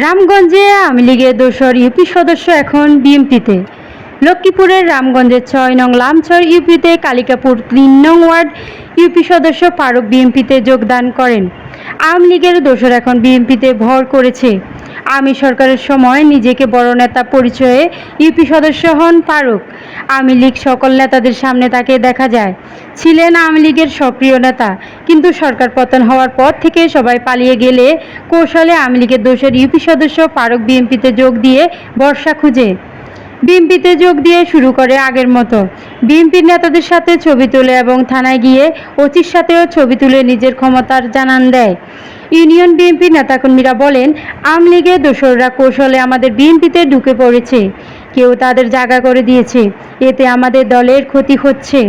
রামগঞ্জে আওয়ামী লীগের দোসর ইউপি সদস্য এখন বিএমপিতে। লক্ষ্মীপুরের রামগঞ্জের ছয় নং লামছড় ইউপিতে কালিকাপুর তিন নং ওয়ার্ড ইউপি সদস্য ফারুক বিএমপিতে যোগদান করেন। আওয়ামী লীগের দোসর এখন বিএমপিতে ভর করেছে। আমি সরকারের সময় নিজেকে বড় নেতা পরিচয়ে ইউপি সদস্য হন ফারুক। আওয়ামী লীগ সকল নেতাদের সামনে তাকে দেখা যায়। ছিলেন আওয়ামী লীগের সক্রিয় নেতা, কিন্তু সরকার পতন হওয়ার পর থেকে সবাই পালিয়ে গেলে কৌশলে আওয়ামী লীগের দোষের ইউপি সদস্য ফারুক বিএনপিতে যোগ দিয়ে বর্ষা খুঁজে। বিএনপিতে যোগ দিয়ে শুরু করে আগের মতো। বিএনপির নেতাদের সাথে ছবি তোলে এবং থানায় গিয়ে ওচির সাথেও ছবি তুলে নিজের ক্ষমতার জানান দেয়। ইউনিয়ন বিএনপির নেতাকর্মীরা বলেন, আওয়ামী লীগের দোসররা কৌশলে আমাদের বিএনপিতে ঢুকে পড়েছে। কেউ তাদের জায়গা করে দিয়েছে। এতে আমাদের দলের ক্ষতি হচ্ছে।